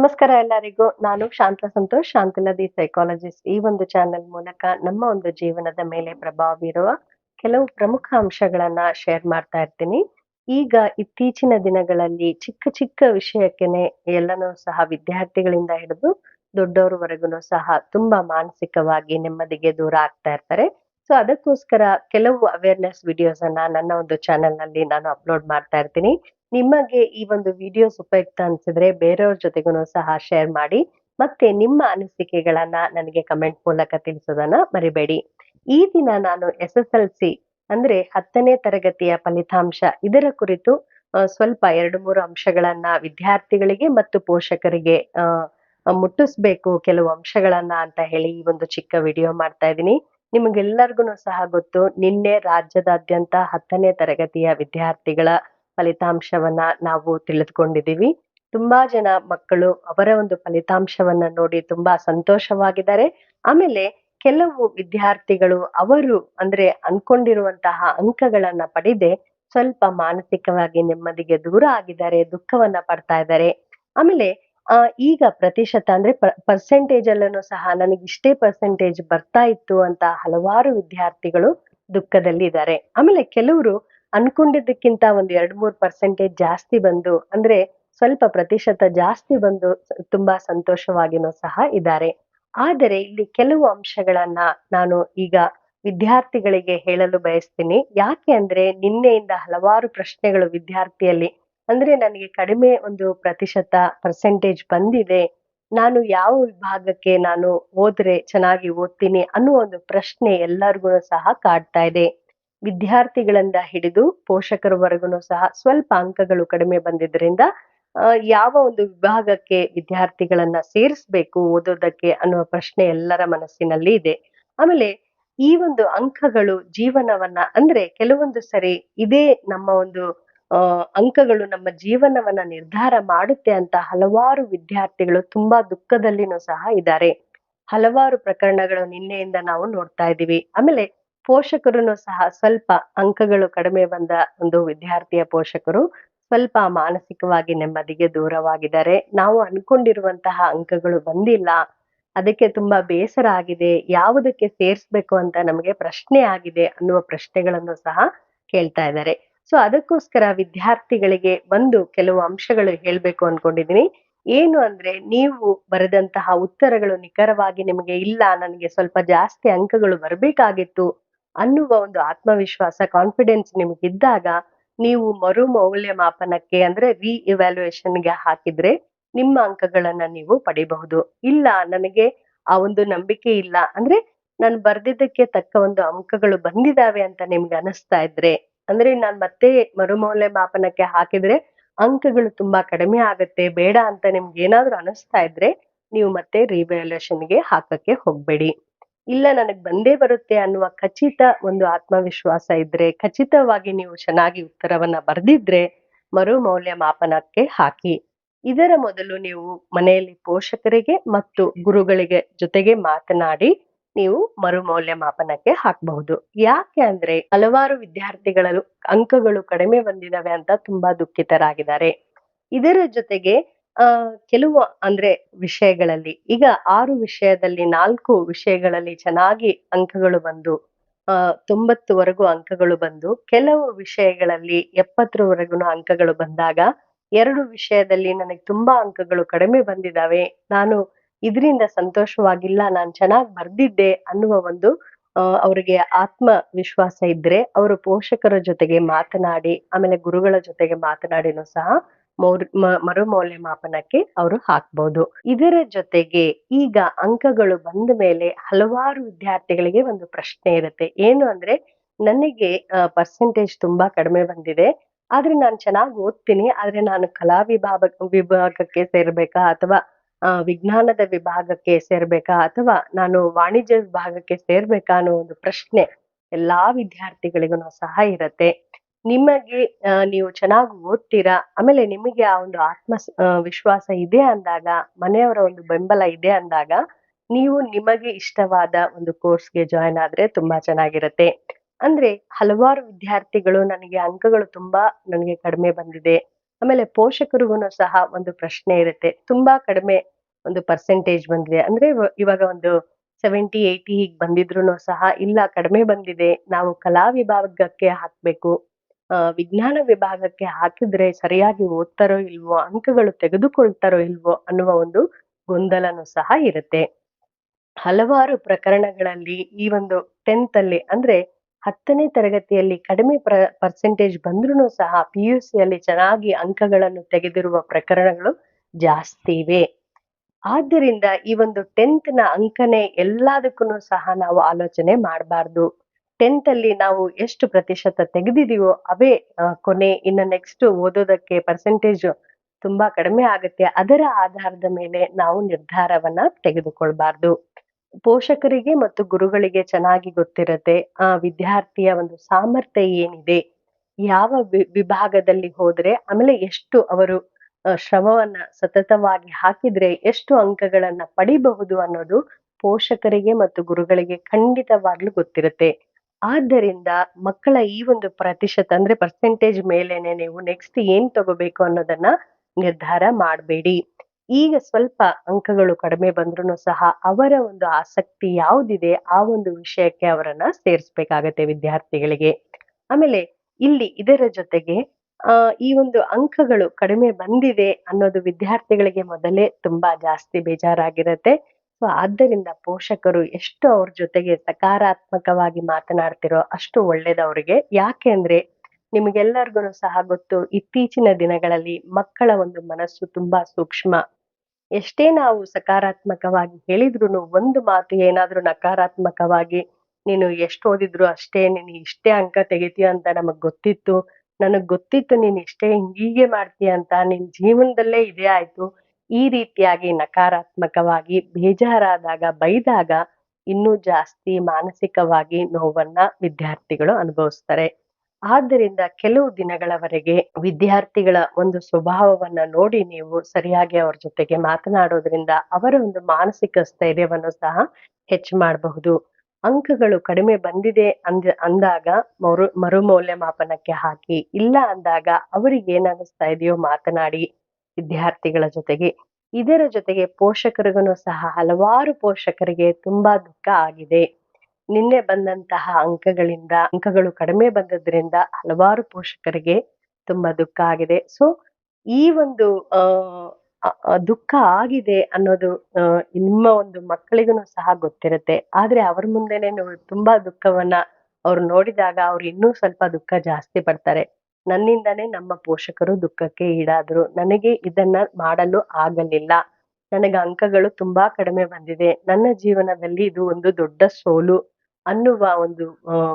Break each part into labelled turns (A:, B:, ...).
A: ನಮಸ್ಕಾರ ಎಲ್ಲರಿಗೂ. ನಾನು ಶಾಂತ ಸಂತೋಷ್ ಶಾಂತಿಲದಿ ಸೈಕಾಲಜಿಸ್ಟ್ ಈ ಒಂದು ಚಾನೆಲ್ ಮೂಲಕ ನಮ್ಮ ಒಂದು ಜೀವನದ ಮೇಲೆ ಪ್ರಭಾವ ಬೀರುವ ಕೆಲವು ಪ್ರಮುಖ ಅಂಶಗಳನ್ನ ಶೇರ್ ಮಾಡ್ತಾ ಇರ್ತೀನಿ. ಈಗ ಇತ್ತೀಚಿನ ದಿನಗಳಲ್ಲಿ ಚಿಕ್ಕ ಚಿಕ್ಕ ವಿಷಯಕ್ಕೆನೆ ಎಲ್ಲನೂ ಸಹ ವಿದ್ಯಾರ್ಥಿಗಳಿಂದ ಹಿಡಿದು ದೊಡ್ಡವರವರೆಗೂ ಸಹ ತುಂಬಾ ಮಾನಸಿಕವಾಗಿ ನೆಮ್ಮದಿಗೆ ದೂರ ಆಗ್ತಾ ಇರ್ತಾರೆ. ಸೊ ಅದಕ್ಕೋಸ್ಕರ ಕೆಲವು ಅವೇರ್ನೆಸ್ ವಿಡಿಯೋಸ್ ಅನ್ನ ನನ್ನ ಒಂದು ಚಾನೆಲ್ನಲ್ಲಿ ನಾನು ಅಪ್ಲೋಡ್ ಮಾಡ್ತಾ ಇರ್ತೀನಿ. ನಿಮಗೆ ಈ ಒಂದು ವಿಡಿಯೋಸ್ ಉಪಯುಕ್ತ ಅನ್ಸಿದ್ರೆ ಬೇರೆಯವ್ರ ಜೊತೆಗೂ ಸಹ ಶೇರ್ ಮಾಡಿ ಮತ್ತೆ ನಿಮ್ಮ ಅನಿಸಿಕೆಗಳನ್ನ ನನಗೆ ಕಮೆಂಟ್ ಮೂಲಕ ತಿಳಿಸೋದನ್ನ ಮರಿಬೇಡಿ. ಈ ದಿನ ನಾನು ಎಸ್ ಎಸ್ ಎಲ್ ಸಿ ಅಂದ್ರೆ ಹತ್ತನೇ ತರಗತಿಯ ಫಲಿತಾಂಶ ಇದರ ಕುರಿತು ಸ್ವಲ್ಪ ಎರಡು ಮೂರು ಅಂಶಗಳನ್ನ ವಿದ್ಯಾರ್ಥಿಗಳಿಗೆ ಮತ್ತು ಪೋಷಕರಿಗೆ ಮುಟ್ಟಿಸ್ಬೇಕು ಕೆಲವು ಅಂಶಗಳನ್ನ ಅಂತ ಹೇಳಿ ಈ ಒಂದು ಚಿಕ್ಕ ವಿಡಿಯೋ ಮಾಡ್ತಾ ಇದ್ದೀನಿ. ನಿಮಗೆಲ್ಲರಿಗೂ ಸಹ ಗೊತ್ತು, ನಿನ್ನೆ ರಾಜ್ಯದಾದ್ಯಂತ ಹತ್ತನೇ ತರಗತಿಯ ವಿದ್ಯಾರ್ಥಿಗಳ ಫಲಿತಾಂಶವನ್ನ ನಾವು ತಿಳಿದುಕೊಂಡಿದ್ದೀವಿ. ತುಂಬಾ ಜನ ಮಕ್ಕಳು ಅವರ ಒಂದು ಫಲಿತಾಂಶವನ್ನ ನೋಡಿ ತುಂಬಾ ಸಂತೋಷವಾಗಿದ್ದಾರೆ. ಆಮೇಲೆ ಕೆಲವು ವಿದ್ಯಾರ್ಥಿಗಳು ಅವರು ಅಂದ್ರೆ ಅನ್ಕೊಂಡಿರುವಂತಹ ಅಂಕಗಳನ್ನ ಪಡೆದೆ ಸ್ವಲ್ಪ ಮಾನಸಿಕವಾಗಿ ನೆಮ್ಮದಿಗೆ ದೂರ ಆಗಿದ್ದಾರೆ, ದುಃಖವನ್ನ ಪಡ್ತಾ ಇದ್ದಾರೆ. ಆಮೇಲೆ ಈಗ ಪ್ರತಿಶತ ಅಂದ್ರೆ ಪರ್ಸೆಂಟೇಜ್ ಅಲ್ಲೂ ಸಹ ನನಗೆ ಇಷ್ಟೇ ಪರ್ಸೆಂಟೇಜ್ ಬರ್ತಾ ಇತ್ತು ಅಂತ ಹಲವಾರು ವಿದ್ಯಾರ್ಥಿಗಳು ದುಃಖದಲ್ಲಿ ಇದ್ದಾರೆ ಆಮೇಲೆ ಕೆಲವರು ಅನ್ಕೊಂಡಿದ್ದಕ್ಕಿಂತ ಒಂದ್ ಎರಡ್ ಮೂರ್ ಪರ್ಸೆಂಟೇಜ್ ಜಾಸ್ತಿ ಬಂದು ಅಂದ್ರೆ ಸ್ವಲ್ಪ ಪ್ರತಿಶತ ಜಾಸ್ತಿ ಬಂದು ತುಂಬಾ ಸಂತೋಷವಾಗಿನೂ ಸಹ ಇದ್ದಾರೆ. ಆದರೆ ಇಲ್ಲಿ ಕೆಲವು ಅಂಶಗಳನ್ನ ನಾನು ಈಗ ವಿದ್ಯಾರ್ಥಿಗಳಿಗೆ ಹೇಳಲು ಬಯಸ್ತೀನಿ. ಯಾಕೆ ಅಂದ್ರೆ ನಿನ್ನೆಯಿಂದ ಹಲವಾರು ಪ್ರಶ್ನೆಗಳು ವಿದ್ಯಾರ್ಥಿಯಲ್ಲಿ ಅಂದ್ರೆ ನನಗೆ ಕಡಿಮೆ ಒಂದು ಪ್ರತಿಶತ ಪರ್ಸೆಂಟೇಜ್ ಬಂದಿದೆ. ನಾನು ಯಾವ ವಿಭಾಗಕ್ಕೆ ನಾನು ಓದ್ರೆ ಚೆನ್ನಾಗಿ ಓದ್ತೀನಿ ಅನ್ನುವ ಒಂದು ಪ್ರಶ್ನೆ ಎಲ್ಲರಿಗೂ ಸಹ ಕಾಡ್ತಾ ಇದೆ. ವಿದ್ಯಾರ್ಥಿಗಳಿಂದ ಹಿಡಿದು ಪೋಷಕರವರೆಗೂ ಸಹ ಸ್ವಲ್ಪ ಅಂಕಗಳು ಕಡಿಮೆ ಬಂದಿದ್ದರಿಂದ ಯಾವ ಒಂದು ವಿಭಾಗಕ್ಕೆ ವಿದ್ಯಾರ್ಥಿಗಳನ್ನ ಸೇರಿಸ್ಬೇಕು ಓದೋದಕ್ಕೆ ಅನ್ನುವ ಪ್ರಶ್ನೆ ಎಲ್ಲರ ಮನಸ್ಸಿನಲ್ಲಿ ಇದೆ. ಆಮೇಲೆ ಈ ಒಂದು ಅಂಕಗಳು ಜೀವನವನ್ನ ಅಂದ್ರೆ ಕೆಲವೊಂದು ಸರಿ ಇದೇ ನಮ್ಮ ಒಂದು ಆ, ಅಂಕಗಳು ನಮ್ಮ ಜೀವನವನ್ನ ನಿರ್ಧಾರ ಮಾಡುತ್ತೆ ಅಂತ ಹಲವಾರು ವಿದ್ಯಾರ್ಥಿಗಳು ತುಂಬಾ ದುಃಖದಲ್ಲಿನೂ ಸಹ ಇದ್ದಾರೆ. ಹಲವಾರು ಪ್ರಕರಣಗಳು ನಿನ್ನೆಯಿಂದ ನಾವು ನೋಡ್ತಾ ಇದ್ದೀವಿ. ಆಮೇಲೆ ಪೋಷಕರು ಸಹ ಸ್ವಲ್ಪ ಅಂಕಗಳು ಕಡಿಮೆ ಬಂದ ಒಂದು ವಿದ್ಯಾರ್ಥಿಯ ಪೋಷಕರು ಸ್ವಲ್ಪ ಮಾನಸಿಕವಾಗಿ ನೆಮ್ಮದಿಗೆ ದೂರವಾಗಿದ್ದಾರೆ. ನಾವು ಅನ್ಕೊಂಡಿರುವಂತಹ ಅಂಕಗಳು ಬಂದಿಲ್ಲ. ಅದಕ್ಕೆ ತುಂಬಾ ಬೇಸರ ಆಗಿದೆ. ಯಾವುದಕ್ಕೆ ಸೇರಿಸ್ಬೇಕು ಅಂತ ನಮಗೆ ಪ್ರಶ್ನೆ ಆಗಿದೆ ಅನ್ನುವ ಪ್ರಶ್ನೆಗಳನ್ನು ಸಹ ಕೇಳ್ತಾ ಇದ್ದಾರೆ. ಸೊ ಅದಕ್ಕೋಸ್ಕರ ವಿದ್ಯಾರ್ಥಿಗಳಿಗೆ ಬಂದು ಕೆಲವು ಅಂಶಗಳು ಹೇಳ್ಬೇಕು ಅನ್ಕೊಂಡಿದೀನಿ. ಏನು ಅಂದ್ರೆ, ನೀವು ಬರೆದಂತಹ ಉತ್ತರಗಳು ನಿಖರವಾಗಿ ನಿಮಗೆ ಇಲ್ಲ, ನನಗೆ ಸ್ವಲ್ಪ ಜಾಸ್ತಿ ಅಂಕಗಳು ಬರಬೇಕಾಗಿತ್ತು ಅನ್ನುವ ಒಂದು ಆತ್ಮವಿಶ್ವಾಸ ಕಾನ್ಫಿಡೆನ್ಸ್ ನಿಮಗಿದ್ದಾಗ, ನೀವು ಮರು ಮೌಲ್ಯಮಾಪನಕ್ಕೆ ಅಂದ್ರೆ ರಿ ಗೆ ಹಾಕಿದ್ರೆ ನಿಮ್ಮ ಅಂಕಗಳನ್ನ ನೀವು ಪಡಿಬಹುದು. ಇಲ್ಲ, ನನಗೆ ಆ ಒಂದು ನಂಬಿಕೆ ಇಲ್ಲ. ಅಂದ್ರೆ, ನಾನು ಬರ್ದಿದ್ದಕ್ಕೆ ತಕ್ಕ ಒಂದು ಅಂಕಗಳು ಬಂದಿದಾವೆ ಅಂತ ನಿಮ್ಗೆ ಅನಿಸ್ತಾ ಇದ್ರೆ ಅಂದ್ರೆ ನಾನ್ ಮತ್ತೆ ಮರುಮೌಲ್ಯಮಾಪನಕ್ಕೆ ಹಾಕಿದ್ರೆ ಅಂಕಗಳು ತುಂಬಾ ಕಡಿಮೆ ಆಗತ್ತೆ. ಬೇಡ ಅಂತ ನಿಮ್ಗೆ ಏನಾದ್ರೂ ಅನಿಸ್ತಾ ಇದ್ರೆ ನೀವು ಮತ್ತೆ ಗೆ ಹಾಕಕ್ಕೆ ಹೋಗ್ಬೇಡಿ. ಇಲ್ಲ ನನಗ್ ಬಂದೇ ಬರುತ್ತೆ ಅನ್ನುವ ಖಚಿತ ಒಂದು ಆತ್ಮವಿಶ್ವಾಸ ಇದ್ರೆ, ಖಚಿತವಾಗಿ ನೀವು ಚೆನ್ನಾಗಿ ಉತ್ತರವನ್ನ ಬರ್ದಿದ್ರೆ ಮರು ಮೌಲ್ಯಮಾಪನಕ್ಕೆ ಹಾಕಿ. ಇದರ ಮೊದಲು ನೀವು ಮನೆಯಲ್ಲಿ ಪೋಷಕರಿಗೆ ಮತ್ತು ಗುರುಗಳಿಗೆ ಜೊತೆಗೆ ಮಾತನಾಡಿ ನೀವು ಮರು ಮೌಲ್ಯಮಾಪನಕ್ಕೆ ಹಾಕಬಹುದು. ಯಾಕೆ ಅಂದ್ರೆ ಹಲವಾರು ವಿದ್ಯಾರ್ಥಿಗಳು ಅಂಕಗಳು ಕಡಿಮೆ ಬಂದಿದಾವೆ ಅಂತ ತುಂಬಾ ದುಃಖಿತರಾಗಿದ್ದಾರೆ. ಇದರ ಜೊತೆಗೆ, ಆ, ಕೆಲವು ಅಂದ್ರೆ ವಿಷಯಗಳಲ್ಲಿ, ಈಗ ಆರು ವಿಷಯದಲ್ಲಿ ನಾಲ್ಕು ವಿಷಯಗಳಲ್ಲಿ ಚೆನ್ನಾಗಿ ಅಂಕಗಳು ಬಂದು, ಆ, ತೊಂಬತ್ತುವರೆಗೂ ಅಂಕಗಳು ಬಂದು, ಕೆಲವು ವಿಷಯಗಳಲ್ಲಿ ಎಪ್ಪತ್ತರವರೆಗೂ ಅಂಕಗಳು ಬಂದಾಗ, ಎರಡು ವಿಷಯದಲ್ಲಿ ನನಗೆ ತುಂಬಾ ಅಂಕಗಳು ಕಡಿಮೆ ಬಂದಿದಾವೆ ನಾನು ಇದರಿಂದ ಸಂತೋಷವಾಗಿಲ್ಲ, ನಾನು ಚೆನ್ನಾಗಿ ಬರ್ದಿದ್ದೆ ಅನ್ನುವ ಒಂದು ಅವರಿಗೆ ಆತ್ಮ ವಿಶ್ವಾಸ ಇದ್ರೆ ಅವರು ಪೋಷಕರ ಜೊತೆಗೆ ಮಾತನಾಡಿ, ಆಮೇಲೆ ಗುರುಗಳ ಜೊತೆಗೆ ಮಾತನಾಡಿನೂ ಸಹ ಮೌರ್ ಮೌಲ್ಯಮಾಪನಕ್ಕೆ ಅವರು ಹಾಕ್ಬೋದು. ಇದರ ಜೊತೆಗೆ ಈಗ ಅಂಕಗಳು ಬಂದ ಮೇಲೆ ಹಲವಾರು ವಿದ್ಯಾರ್ಥಿಗಳಿಗೆ ಒಂದು ಪ್ರಶ್ನೆ ಇರುತ್ತೆ. ಏನು ಅಂದ್ರೆ, ನನಗೆ ಪರ್ಸೆಂಟೇಜ್ ತುಂಬಾ ಕಡಿಮೆ ಬಂದಿದೆ, ಆದ್ರೆ ನಾನು ಚೆನ್ನಾಗಿ ಓದ್ತೀನಿ, ಆದ್ರೆ ನಾನು ಕಲಾ ವಿಭಾಗ, ವಿಭಾಗಕ್ಕೆ ಸೇರ್ಬೇಕಾ ಅಥವಾ ವಿಜ್ಞಾನದ ವಿಭಾಗಕ್ಕೆ ಸೇರ್ಬೇಕಾ ಅಥವಾ ನಾನು ವಾಣಿಜ್ಯ ವಿಭಾಗಕ್ಕೆ ಸೇರ್ಬೇಕಾ ಅನ್ನೋ ಒಂದು ಪ್ರಶ್ನೆ ಎಲ್ಲಾ ವಿದ್ಯಾರ್ಥಿಗಳಿಗೂ ಸಹ ಇರತ್ತೆ. ನಿಮಗೆ ನೀವು ಚೆನ್ನಾಗಿ ಓದ್ತೀರಾ? ಆಮೇಲೆ ನಿಮಗೆ ಆ ಒಂದು ಆತ್ಮ ವಿಶ್ವಾಸ ಇದೆ ಅಂದಾಗ, ಮನೆಯವರ ಒಂದು ಬೆಂಬಲ ಇದೆ ಅಂದಾಗ, ನೀವು ನಿಮಗೆ ಇಷ್ಟವಾದ ಒಂದು ಕೋರ್ಸ್ಗೆ ಜಾಯ್ನ್ ಆದ್ರೆ ತುಂಬಾ ಚೆನ್ನಾಗಿರತ್ತೆ. ಅಂದ್ರೆ ಹಲವಾರು ವಿದ್ಯಾರ್ಥಿಗಳು ನನಗೆ ಅಂಕಗಳು ತುಂಬಾ ನನಗೆ ಕಡಿಮೆ ಬಂದಿದೆ. ಆಮೇಲೆ ಪೋಷಕರಿಗೂ ಸಹ ಒಂದು ಪ್ರಶ್ನೆ ಇರುತ್ತೆ. ತುಂಬಾ ಕಡಿಮೆ ಒಂದು ಪರ್ಸೆಂಟೇಜ್ ಬಂದಿದೆ. ಅಂದ್ರೆ ಇವ- ಇವಾಗ ಒಂದು ಸೆವೆಂಟಿ ಏಯ್ಟಿ ಹೀಗ್ ಬಂದಿದ್ರು ಸಹ ಇಲ್ಲ, ಕಡಿಮೆ ಬಂದಿದೆ. ನಾವು ಕಲಾ ವಿಭಾಗಕ್ಕೆ ಹಾಕ್ಬೇಕು. ವಿಜ್ಞಾನ ವಿಭಾಗಕ್ಕೆ ಹಾಕಿದ್ರೆ ಸರಿಯಾಗಿ ಓದ್ತಾರೋ ಇಲ್ವೋ, ಅಂಕಗಳು ತೆಗೆದುಕೊಳ್ತಾರೋ ಇಲ್ವೋ ಅನ್ನುವ ಒಂದು ಗೊಂದಲನೂ ಸಹ ಇರುತ್ತೆ. ಹಲವಾರು ಪ್ರಕರಣಗಳಲ್ಲಿ ಈ ಒಂದು ಟೆಂತ್ ಅಲ್ಲಿ ಅಂದ್ರೆ ಹತ್ತನೇ ತರಗತಿಯಲ್ಲಿ ಕಡಿಮೆ ಪ್ರ ಪರ್ಸೆಂಟೇಜ್ ಬಂದ್ರೂ ಸಹ ಪಿ ಯು ಸಿಯಲ್ಲಿ ಚೆನ್ನಾಗಿ ಅಂಕಗಳನ್ನು ತೆಗೆದಿರುವ ಪ್ರಕರಣಗಳು ಜಾಸ್ತಿ ಇವೆ ಆದ್ದರಿಂದ ಈ ಒಂದು ಟೆಂತ್ನ ಅಂಕನೆ ಎಲ್ಲದಕ್ಕೂ ಸಹ ನಾವು ಆಲೋಚನೆ ಮಾಡಬಾರ್ದು. ಟೆಂತ್ ಅಲ್ಲಿ ನಾವು ಎಷ್ಟು ಪ್ರತಿಶತ ತೆಗೆದಿದೀವೋ ಅವೇ ಕೊನೆ, ಇನ್ನು ನೆಕ್ಸ್ಟ್ ಓದೋದಕ್ಕೆ ಪರ್ಸೆಂಟೇಜ್ ತುಂಬಾ ಕಡಿಮೆ ಆಗುತ್ತೆ. ಅದರ ಆಧಾರದ ಮೇಲೆ ನಾವು ನಿರ್ಧಾರವನ್ನ ತೆಗೆದುಕೊಳ್ಬಾರ್ದು. ಪೋಷಕರಿಗೆ ಮತ್ತು ಗುರುಗಳಿಗೆ ಚೆನ್ನಾಗಿ ಗೊತ್ತಿರತ್ತೆ. ಆ ವಿದ್ಯಾರ್ಥಿಯ ಒಂದು ಸಾಮರ್ಥ್ಯ ಏನಿದೆ? ಯಾವ ವಿಭಾಗದಲ್ಲಿ ಹೋದ್ರೆ ಆಮೇಲೆ ಎಷ್ಟು ಅವರು ಶ್ರಮವನ್ನ ಸತತವಾಗಿ ಹಾಕಿದ್ರೆ ಎಷ್ಟು ಅಂಕಗಳನ್ನ ಪಡಿಬಹುದು ಅನ್ನೋದು ಪೋಷಕರಿಗೆ ಮತ್ತು ಗುರುಗಳಿಗೆ ಖಂಡಿತವಾಗ್ಲೂ ಗೊತ್ತಿರುತ್ತೆ. ಆದ್ದರಿಂದ ಮಕ್ಕಳ ಈ ಒಂದು ಪ್ರತಿಶತ ಅಂದ್ರೆ ಪರ್ಸೆಂಟೇಜ್ ಮೇಲೇನೆ ನೀವು ನೆಕ್ಸ್ಟ್ ಏನ್ ತಗೋಬೇಕು ಅನ್ನೋದನ್ನ ನಿರ್ಧಾರ ಮಾಡಬೇಡಿ. ಈಗ ಸ್ವಲ್ಪ ಅಂಕಗಳು ಕಡಿಮೆ ಬಂದ್ರೂ ಸಹ ಅವರ ಒಂದು ಆಸಕ್ತಿ ಯಾವುದಿದೆ ಆ ಒಂದು ವಿಷಯಕ್ಕೆ ಅವರನ್ನ ಸೇರಿಸ್ಬೇಕಾಗತ್ತೆ ವಿದ್ಯಾರ್ಥಿಗಳಿಗೆ. ಆಮೇಲೆ ಇಲ್ಲಿ ಇದರ ಜೊತೆಗೆ ಈ ಒಂದು ಅಂಕಗಳು ಕಡಿಮೆ ಬಂದಿದೆ ಅನ್ನೋದು ವಿದ್ಯಾರ್ಥಿಗಳಿಗೆ ಮೊದಲೇ ತುಂಬಾ ಜಾಸ್ತಿ ಬೇಜಾರಾಗಿರತ್ತೆ. ಸೊ, ಆದ್ದರಿಂದ ಪೋಷಕರು ಎಷ್ಟು ಅವ್ರ ಜೊತೆಗೆ ಸಕಾರಾತ್ಮಕವಾಗಿ ಮಾತನಾಡ್ತಿರೋ ಅಷ್ಟು ಒಳ್ಳೇದವ್ರಿಗೆ ಯಾಕೆ ಅಂದ್ರೆ ನಿಮಗೆಲ್ಲರಿಗೂ ಸಹ ಗೊತ್ತು, ಇತ್ತೀಚಿನ ದಿನಗಳಲ್ಲಿ ಮಕ್ಕಳ ಒಂದು ಮನಸ್ಸು ತುಂಬಾ ಸೂಕ್ಷ್ಮ. ಎಷ್ಟೇ ನಾವು ಸಕಾರಾತ್ಮಕವಾಗಿ ಹೇಳಿದ್ರು ಒಂದು ಮಾತು ಏನಾದ್ರೂ ನಕಾರಾತ್ಮಕವಾಗಿ, ನೀನು ಎಷ್ಟು ಓದಿದ್ರು ಅಷ್ಟೇ, ನೀನು ಇಷ್ಟೇ ಅಂಕ ತೆಗಿತೀಯ ಅಂತ ನಮಗ್ ಗೊತ್ತಿತ್ತು. ನನಗ್ ಗೊತ್ತಿತ್ತು ನೀನ್ ಇಷ್ಟೇ ಹೀಗೆ ಮಾಡ್ತೀಯ ಅಂತ, ನಿನ್ ಜೀವನದಲ್ಲೇ ಇದೇ ಆಯ್ತು. ಈ ರೀತಿಯಾಗಿ ನಕಾರಾತ್ಮಕವಾಗಿ ಬೇಜಾರಾದಾಗ, ಬೈದಾಗ ಇನ್ನೂ ಜಾಸ್ತಿ ಮಾನಸಿಕವಾಗಿ ನೋವನ್ನ ವಿದ್ಯಾರ್ಥಿಗಳು ಅನುಭವಿಸ್ತಾರೆ. ಆದ್ದರಿಂದ ಕೆಲವು ದಿನಗಳವರೆಗೆ ವಿದ್ಯಾರ್ಥಿಗಳ ಒಂದು ಸ್ವಭಾವವನ್ನ ನೋಡಿ ನೀವು ಸರಿಯಾಗಿ ಅವರ ಜೊತೆಗೆ ಮಾತನಾಡೋದ್ರಿಂದ ಅವರ ಒಂದು ಮಾನಸಿಕ ಸ್ಥೈರ್ಯವನ್ನು ಸಹ ಹೆಚ್ಚು ಮಾಡಬಹುದು. ಅಂಕಗಳು ಕಡಿಮೆ ಬಂದಿದೆ ಅಂದ, ಅಂದಾಗ ಮರು, ಮರುಮೌಲ್ಯಮಾಪನಕ್ಕೆ ಹಾಕಿ, ಇಲ್ಲ ಅಂದಾಗ ಅವರಿಗೆ ಏನಾಗಿಸ್ತಾ ಇದೆಯೋ ಮಾತನಾಡಿ ವಿದ್ಯಾರ್ಥಿಗಳ ಜೊತೆಗೆ. ಇದರ ಜೊತೆಗೆ ಪೋಷಕರಿಗೂ ಸಹ ಹಲವಾರು ಪೋಷಕರಿಗೆ ತುಂಬಾ ದುಃಖ ಆಗಿದೆ. ನಿನ್ನೆ ಬಂದಂತಹ ಅಂಕಗಳಿಂದ, ಅಂಕಗಳು ಕಡಿಮೆ ಬಂದದ್ರಿಂದ ಹಲವಾರು ಪೋಷಕರಿಗೆ ತುಂಬಾ ದುಃಖ ಆಗಿದೆ. ಸೊ ಈ ಒಂದು ದುಃಖ ಆಗಿದೆ ಅನ್ನೋದು ನಿಮ್ಮ ಒಂದು ಮಕ್ಕಳಿಗೂ ಸಹ ಗೊತ್ತಿರುತ್ತೆ. ಆದ್ರೆ ಅವ್ರ ಮುಂದೆನೆ ತುಂಬಾ ದುಃಖವನ್ನ ಅವ್ರು ನೋಡಿದಾಗ ಅವ್ರು ಇನ್ನೂ ಸ್ವಲ್ಪ ದುಃಖ ಜಾಸ್ತಿ ಪಡ್ತಾರೆ. ನನ್ನಿಂದನೇ ನಮ್ಮ ಪೋಷಕರು ದುಃಖಕ್ಕೆ ಈಡಾದ್ರು. ನನಗೆ ಇದನ್ನ ಮಾಡಲು ಆಗಲಿಲ್ಲ. ನನಗೆ ಅಂಕಗಳು ತುಂಬಾ ಕಡಿಮೆ ಬಂದಿದೆ. ನನ್ನ ಜೀವನದಲ್ಲಿ ಇದು ಒಂದು ದೊಡ್ಡ ಸೋಲು. ಅನ್ನುವ ಒಂದು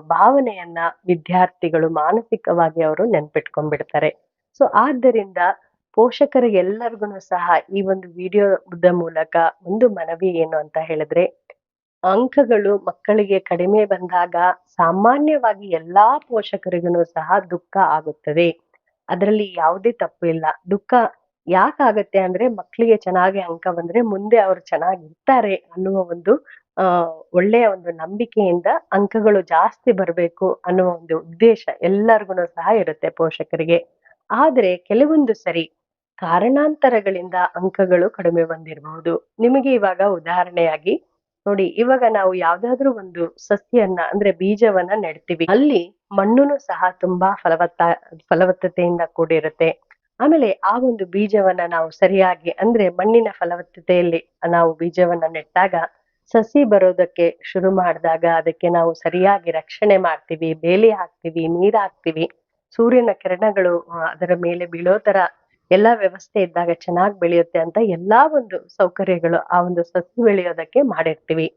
A: ಭಾವನೆಯನ್ನ ವಿದ್ಯಾರ್ಥಿಗಳು ಮಾನಸಿಕವಾಗಿ ಅವರು ನೆನ್ಪಿಟ್ಕೊಂಡ್ಬಿಡ್ತಾರೆ. ಸೊ, ಆದ್ದರಿಂದ ಪೋಷಕರಿಗೆಲ್ಲರಿಗೂ ಸಹ ಈ ಒಂದು ವಿಡಿಯೋದ ಮೂಲಕ ಒಂದು ಮನವಿ ಏನು ಅಂತ ಹೇಳಿದ್ರೆ, ಅಂಕಗಳು ಮಕ್ಕಳಿಗೆ ಕಡಿಮೆ ಬಂದಾಗ ಸಾಮಾನ್ಯವಾಗಿ ಎಲ್ಲಾ ಪೋಷಕರಿಗೂ ಸಹ ದುಃಖ ಆಗುತ್ತದೆ. ಅದರಲ್ಲಿ ಯಾವುದೇ ತಪ್ಪು ಇಲ್ಲ. ದುಃಖ ಯಾಕಾಗತ್ತೆ ಅಂದ್ರೆ ಮಕ್ಕಳಿಗೆ ಚೆನ್ನಾಗಿ ಅಂಕ ಬಂದ್ರೆ ಮುಂದೆ ಅವ್ರು ಚೆನ್ನಾಗಿರ್ತಾರೆ ಅನ್ನುವ ಒಂದು ಒಳ್ಳೆಯ ಒಂದು ನಂಬಿಕೆಯಿಂದ ಅಂಕಗಳು ಜಾಸ್ತಿ ಬರಬೇಕು ಅನ್ನುವ ಒಂದು ಉದ್ದೇಶ ಎಲ್ಲರಿಗೂ ಸಹ ಇರುತ್ತೆ ಪೋಷಕರಿಗೆ. ಆದ್ರೆ ಕೆಲವೊಂದು ಸರಿ ಕಾರಣಾಂತರಗಳಿಂದ ಅಂಕಗಳು ಕಡಿಮೆ ಬಂದಿರಬಹುದು. ನಿಮಗೆ ಇವಾಗ ಉದಾಹರಣೆಯಾಗಿ ನೋಡಿ, ಇವಾಗ ನಾವು ಯಾವ್ದಾದ್ರು ಒಂದು ಸಸ್ಯನ್ನ ಅಂದ್ರೆ ಬೀಜವನ್ನ ನೆಡ್ತೀವಿ. ಅಲ್ಲಿ ಮಣ್ಣುನು ಸಹ ತುಂಬಾ ಫಲವತ್ತ, ಫಲವತ್ತತೆಯಿಂದ ಕೂಡಿರುತ್ತೆ. ಆಮೇಲೆ ಆ ಒಂದು ಬೀಜವನ್ನ ನಾವು ಸರಿಯಾಗಿ ಅಂದ್ರೆ ಮಣ್ಣಿನ ಫಲವತ್ತತೆಯಲ್ಲಿ ನಾವು ಬೀಜವನ್ನ ನೆಟ್ಟಾಗ ಸಸಿ ಬರೋದಕ್ಕೆ ಶುರು ಮಾಡಿದಾಗ ಅದಕ್ಕೆ ನಾವು ಸರಿಯಾಗಿ ರಕ್ಷಣೆ ಮಾಡ್ತೀವಿ, ಬೇಲಿ ಹಾಕ್ತಿವಿ, ನೀರ್ ಹಾಕ್ತಿವಿ. ಸೂರ್ಯನ ಕಿರಣಗಳು ಅದರ ಮೇಲೆ ಬೀಳೋ ತರ ಎಲ್ಲಾ ವ್ಯವಸ್ಥೆ ಇದ್ದಾಗ ಚೆನ್ನಾಗಿ ಬೆಳೆಯುತ್ತೆ ಅಂತ ಎಲ್ಲಾ ಒಂದು ಸೌಕರ್ಯಗಳು ಆ ಒಂದು ಸಸಿ ಬೆಳೆಯೋದಕ್ಕೆ ಮಾಡಿರ್ತೀವಿ.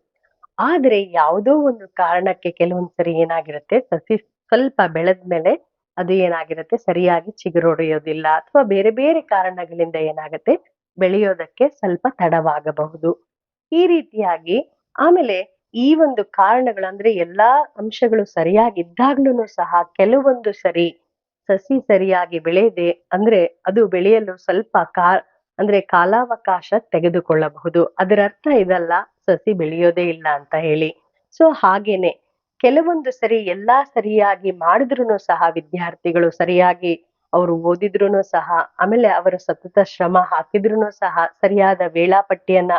A: ಆದ್ರೆ ಯಾವುದೋ ಒಂದು ಕಾರಣಕ್ಕೆ ಕೆಲವೊಂದ್ಸರಿ ಏನಾಗಿರುತ್ತೆ, ಸಸಿ ಸ್ವಲ್ಪ ಬೆಳೆದ್ಮೇಲೆ ಅದು ಏನಾಗಿರುತ್ತೆ, ಸರಿಯಾಗಿ ಚಿಗುರೊಡೆಯೋದಿಲ್ಲ ಅಥವಾ ಬೇರೆ ಬೇರೆ ಕಾರಣಗಳಿಂದ ಏನಾಗುತ್ತೆ, ಬೆಳೆಯೋದಕ್ಕೆ ಸ್ವಲ್ಪ ತಡವಾಗಬಹುದು. ಈ ರೀತಿಯಾಗಿ ಆಮೇಲೆ ಈ ಒಂದು ಕಾರಣಗಳಂದ್ರೆ ಎಲ್ಲಾ ಅಂಶಗಳು ಸರಿಯಾಗಿದ್ದಾಗ್ಲೂ ಸಹ ಕೆಲವೊಂದು ಸರಿ ಸಸಿ ಸರಿಯಾಗಿ ಬೆಳೆಯದೆ ಅಂದ್ರೆ ಅದು ಬೆಳೆಯಲು ಸ್ವಲ್ಪ ಕಾ ಅಂದ್ರೆ ಕಾಲಾವಕಾಶ ತೆಗೆದುಕೊಳ್ಳಬಹುದು. ಅದರ ಅರ್ಥ ಇದಲ್ಲ, ಸಸಿ ಬೆಳೆಯೋದೇ ಇಲ್ಲ ಅಂತ ಹೇಳಿ. ಸೊ ಹಾಗೇನೆ ಕೆಲವೊಂದು ಸರಿ ಎಲ್ಲಾ ಸರಿಯಾಗಿ ಮಾಡಿದ್ರು ಸಹ ವಿದ್ಯಾರ್ಥಿಗಳು ಸರಿಯಾಗಿ ಅವರು ಓದಿದ್ರು ಸಹ ಆಮೇಲೆ ಅವರು ಸತತ ಶ್ರಮ ಹಾಕಿದ್ರು ಸಹ ಸರಿಯಾದ ವೇಳಾಪಟ್ಟಿಯನ್ನ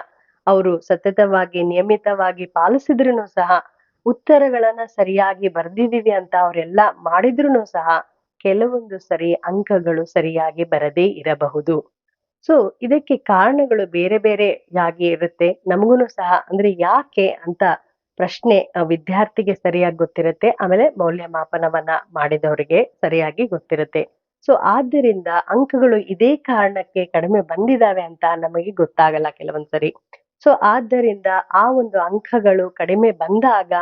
A: ಅವರು ಸತತವಾಗಿ ನಿಯಮಿತವಾಗಿ ಪಾಲಿಸಿದ್ರು ಸಹ ಉತ್ತರಗಳನ್ನ ಸರಿಯಾಗಿ ಬರ್ದಿದೀವಿ ಅಂತ ಅವರೆಲ್ಲ ಮಾಡಿದ್ರು ಸಹ ಕೆಲವೊಂದು ಸರಿ ಅಂಕಗಳು ಸರಿಯಾಗಿ ಬರದೇ ಇರಬಹುದು. ಸೊ ಇದಕ್ಕೆ ಕಾರಣಗಳು ಬೇರೆ ಬೇರೆಯಾಗಿ ಇರುತ್ತೆ. ನಮಗೂ ಸಹ ಅಂದ್ರೆ ಯಾಕೆ ಅಂತ ಪ್ರಶ್ನೆ ವಿದ್ಯಾರ್ಥಿಗೆ ಸರಿಯಾಗಿ ಗೊತ್ತಿರುತ್ತೆ, ಆಮೇಲೆ ಮೌಲ್ಯಮಾಪನವನ್ನ ಮಾಡಿದವರಿಗೆ ಸರಿಯಾಗಿ ಗೊತ್ತಿರುತ್ತೆ. ಸೊ ಆದ್ದರಿಂದ ಅಂಕಗಳು ಇದೇ ಕಾರಣಕ್ಕೆ ಕಡಿಮೆ ಬಂದಿದಾವೆ ಅಂತ ನಮಗೆ ಗೊತ್ತಾಗಲ್ಲ ಕೆಲವೊಂದ್ಸರಿ. ಸೊ ಆದ್ದರಿಂದ ಆ ಒಂದು ಅಂಕಗಳು ಕಡಿಮೆ ಬಂದಾಗ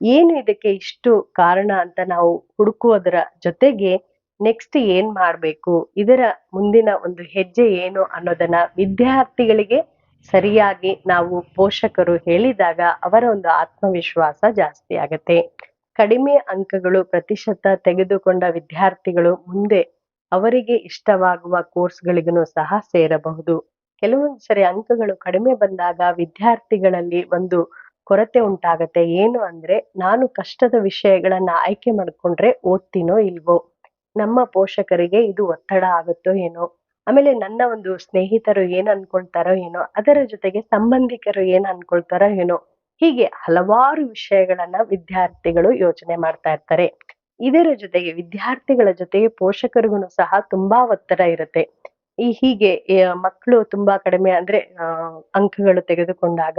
A: ಏನು ಇದಕ್ಕೆ ಇಷ್ಟು ಕಾರಣ ಅಂತ ನಾವು ಹುಡುಕುವುದರ ಜೊತೆಗೆ ನೆಕ್ಸ್ಟ್ ಏನ್ ಮಾಡ್ಬೇಕು? ಇದರ ಮುಂದಿನ ಒಂದು ಹೆಜ್ಜೆ ಏನು ಅನ್ನೋದನ್ನ ವಿದ್ಯಾರ್ಥಿಗಳಿಗೆ ಸರಿಯಾಗಿ ನಾವು ಪೋಷಕರು ಹೇಳಿದಾಗ ಅವರ ಒಂದು ಆತ್ಮವಿಶ್ವಾಸ ಜಾಸ್ತಿ ಆಗತ್ತೆ. ಕಡಿಮೆ ಅಂಕಗಳು ಪ್ರತಿಶತ ತೆಗೆದುಕೊಂಡ ವಿದ್ಯಾರ್ಥಿಗಳು ಮುಂದೆ ಅವರಿಗೆ ಇಷ್ಟವಾಗುವ ಕೋರ್ಸ್ಗಳಿಗೂ ಸಹ ಸೇರಬಹುದು. ಕೆಲವೊಂದು ಸರಿ ಅಂಕಗಳು ಕಡಿಮೆ ಬಂದಾಗ ವಿದ್ಯಾರ್ಥಿಗಳಲ್ಲಿ ಒಂದು ಕೊರತೆ ಉಂಟಾಗತ್ತೆ. ಏನು ಅಂದ್ರೆ ನಾನು ಕಷ್ಟದ ವಿಷಯಗಳನ್ನ ಆಯ್ಕೆ ಮಾಡ್ಕೊಂಡ್ರೆ ಓದ್ತೀನೋ ಇಲ್ವೋ? ನಮ್ಮ ಪೋಷಕರಿಗೆ ಇದು ಒತ್ತಡ ಆಗುತ್ತೋ ಏನೋ? ಆಮೇಲೆ ನನ್ನ ಒಂದು ಸ್ನೇಹಿತರು ಏನ್ ಅನ್ಕೊಳ್ತಾರೋ ಏನೋ? ಅದರ ಜೊತೆಗೆ ಸಂಬಂಧಿಕರು ಏನ್ ಅನ್ಕೊಳ್ತಾರೋ ಏನೋ? ಹೀಗೆ ಹಲವಾರು ವಿಷಯಗಳನ್ನ ವಿದ್ಯಾರ್ಥಿಗಳು ಯೋಚನೆ ಮಾಡ್ತಾ ಇರ್ತಾರೆ. ಇದರ ಜೊತೆಗೆ ವಿದ್ಯಾರ್ಥಿಗಳ ಜೊತೆಗೆ ಪೋಷಕರಿಗೂ ಸಹ ತುಂಬಾ ಒತ್ತಡ ಇರುತ್ತೆ. ಈ ಹೀಗೆ ಮಕ್ಕಳು ತುಂಬಾ ಕಡಿಮೆ ಅಂದ್ರೆ ಅಂಕಗಳು ತೆಗೆದುಕೊಂಡಾಗ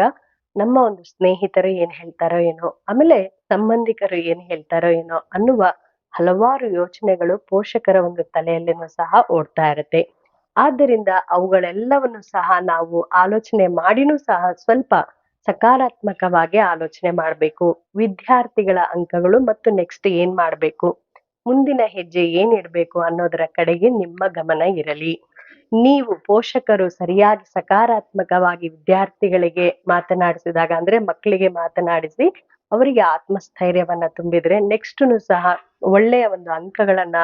A: ನಮ್ಮ ಒಂದು ಸ್ನೇಹಿತರು ಏನ್ ಹೇಳ್ತಾರೋ ಏನೋ, ಆಮೇಲೆ ಸಂಬಂಧಿಕರು ಏನ್ ಹೇಳ್ತಾರೋ ಏನೋ ಅನ್ನುವ ಹಲವಾರು ಯೋಚನೆಗಳು ಪೋಷಕರ ಒಂದು ತಲೆಯಲ್ಲಿನೂ ಸಹ ಓಡ್ತಾ ಇರುತ್ತೆ. ಆದ್ದರಿಂದ ಅವುಗಳೆಲ್ಲವನ್ನು ಸಹ ನಾವು ಆಲೋಚನೆ ಮಾಡಿನೂ ಸಹ ಸ್ವಲ್ಪ ಸಕಾರಾತ್ಮಕವಾಗಿ ಆಲೋಚನೆ ಮಾಡಬೇಕು. ವಿದ್ಯಾರ್ಥಿಗಳ ಅಂಕಗಳು ಮತ್ತು ನೆಕ್ಸ್ಟ್ ಏನ್ ಮಾಡ್ಬೇಕು? ಮುಂದಿನ ಹೆಜ್ಜೆ ಏನ್ ಇಡ್ಬೇಕು ಅನ್ನೋದರ ಕಡೆಗೆ ನಿಮ್ಮ ಗಮನ ಇರಲಿ. ನೀವು ಪೋಷಕರು ಸರಿಯಾಗಿ ಸಕಾರಾತ್ಮಕವಾಗಿ ವಿದ್ಯಾರ್ಥಿಗಳಿಗೆ ಮಾತನಾಡಿಸಿದಾಗ ಅಂದ್ರೆ ಮಕ್ಕಳಿಗೆ ಮಾತನಾಡಿಸಿ ಅವರಿಗೆ ಆತ್ಮಸ್ಥೈರ್ಯವನ್ನ ತುಂಬಿದ್ರೆ ನೆಕ್ಸ್ಟ್ನು ಸಹ ಒಳ್ಳೆಯ ಒಂದು ಅಂಕಗಳನ್ನ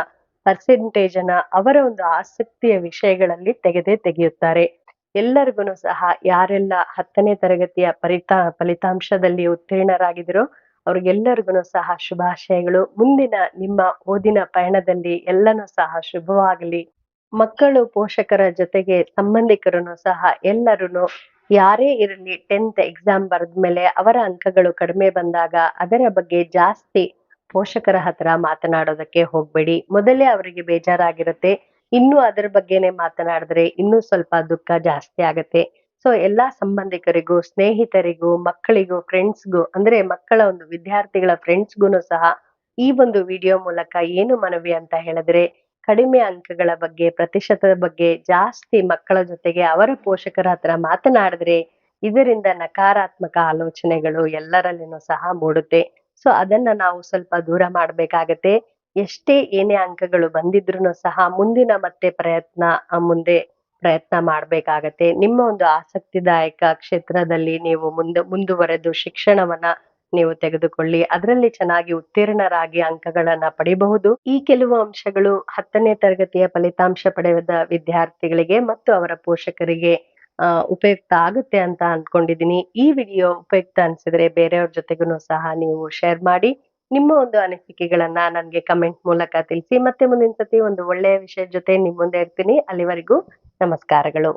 A: ಪರ್ಸೆಂಟೇಜ್ ಅನ್ನ ಅವರ ಒಂದು ಆಸಕ್ತಿಯ ವಿಷಯಗಳಲ್ಲಿ ತೆಗೆದೇ ತೆಗೆಯುತ್ತಾರೆ. ಎಲ್ಲರಿಗೂ ಸಹ ಯಾರೆಲ್ಲ ಹತ್ತನೇ ತರಗತಿಯ ಫಲಿತಾ ಫಲಿತಾಂಶದಲ್ಲಿ ಉತ್ತೀರ್ಣರಾಗಿದ್ರೋ ಅವ್ರಿಗೆಲ್ಲರಿಗೂ ಸಹ ಶುಭಾಶಯಗಳು. ಮುಂದಿನ ನಿಮ್ಮ ಓದಿನ ಪಯಣದಲ್ಲಿ ಎಲ್ಲನೂ ಸಹ ಶುಭವಾಗಲಿ. ಮಕ್ಕಳು ಪೋಷಕರ ಜೊತೆಗೆ ಸಂಬಂಧಿಕರನ್ನು ಸಹ ಎಲ್ಲರೂ ಯಾರೇ ಇರಲಿ ಟೆಂತ್ ಎಕ್ಸಾಮ್ ಬರೆದ್ಮೇಲೆ ಅವರ ಅಂಕಗಳು ಕಡಿಮೆ ಬಂದಾಗ ಅದರ ಬಗ್ಗೆ ಜಾಸ್ತಿ ಪೋಷಕರ ಹತ್ರ ಮಾತನಾಡೋದಕ್ಕೆ ಹೋಗ್ಬೇಡಿ. ಮೊದಲೇ ಅವರಿಗೆ ಬೇಜಾರಾಗಿರುತ್ತೆ. ಇನ್ನು ಅದರ ಬಗ್ಗೆನೆ ಮಾತನಾಡಿದ್ರೆ ಇನ್ನೂ ಸ್ವಲ್ಪ ದುಃಖ ಜಾಸ್ತಿ ಆಗತ್ತೆ. ಸೊ ಎಲ್ಲಾ ಸಂಬಂಧಿಕರಿಗೂ, ಸ್ನೇಹಿತರಿಗೂ, ಮಕ್ಕಳಿಗೂ ಫ್ರೆಂಡ್ಸ್ಗೂ ಅಂದ್ರೆ ಮಕ್ಕಳ ಒಂದು ವಿದ್ಯಾರ್ಥಿಗಳ ಫ್ರೆಂಡ್ಸ್ಗೂ ಸಹ ಈ ಒಂದು ವಿಡಿಯೋ ಮೂಲಕ ಏನು ಮನವಿ ಅಂತ ಹೇಳಿದ್ರೆ ಕಡಿಮೆ ಅಂಕಗಳ ಬಗ್ಗೆ, ಪ್ರತಿಶತದ ಬಗ್ಗೆ ಜಾಸ್ತಿ ಮಕ್ಕಳ ಜೊತೆಗೆ ಅವರ ಪೋಷಕರ ಹತ್ರ ಮಾತನಾಡಿದ್ರೆ ಇದರಿಂದ ನಕಾರಾತ್ಮಕ ಆಲೋಚನೆಗಳು ಎಲ್ಲರಲ್ಲಿನೂ ಸಹ ಮೂಡುತ್ತೆ. ಸೊ ಅದನ್ನ ನಾವು ಸ್ವಲ್ಪ ದೂರ ಮಾಡ್ಬೇಕಾಗತ್ತೆ. ಎಷ್ಟೇ ಏನೇ ಅಂಕಗಳು ಬಂದಿದ್ರು ಸಹ ಮುಂದಿನ ಮತ್ತೆ ಪ್ರಯತ್ನ ಮುಂದೆ ಪ್ರಯತ್ನ ಮಾಡ್ಬೇಕಾಗತ್ತೆ. ನಿಮ್ಮ ಒಂದು ಆಸಕ್ತಿದಾಯಕ ಕ್ಷೇತ್ರದಲ್ಲಿ ನೀವು ಮುಂದೆ, ಮುಂದುವರೆದು ಶಿಕ್ಷಣವನ್ನ ನೀವು ತೆಗೆದುಕೊಳ್ಳಿ. ಅದರಲ್ಲಿ ಚೆನ್ನಾಗಿ ಉತ್ತೀರ್ಣರಾಗಿ ಅಂಕಗಳನ್ನ ಪಡೆಯಬಹುದು ಈ ಕೆಲವು ಅಂಶಗಳು ಹತ್ತನೇ ತರಗತಿಯ ಫಲಿತಾಂಶ ಪಡೆದ ವಿದ್ಯಾರ್ಥಿಗಳಿಗೆ ಮತ್ತು ಅವರ ಪೋಷಕರಿಗೆ ಉಪಯುಕ್ತ ಆಗುತ್ತೆ ಅಂತ ಅನ್ಕೊಂಡಿದ್ದೀನಿ ಈ ವಿಡಿಯೋ ಉಪಯುಕ್ತ ಅನ್ಸಿದ್ರೆ ಬೇರೆಯವ್ರ ಜೊತೆಗೂ ಸಹ ನೀವು ಶೇರ್ ಮಾಡಿ. ನಿಮ್ಮ ಒಂದು ಅನಿಸಿಕೆಗಳನ್ನ ನನಗೆ ಕಮೆಂಟ್ ಮೂಲಕ ತಿಳಿಸಿ. ಮತ್ತೆ ಮುಂದಿನ ಸತಿ ಒಂದು ಒಳ್ಳೆಯ ವಿಷಯದ ಜೊತೆ ನಿಮ್ಮ ಮುಂದೆ ಇರ್ತೀನಿ. ಅಲ್ಲಿವರೆಗೂ ನಮಸ್ಕಾರಗಳು.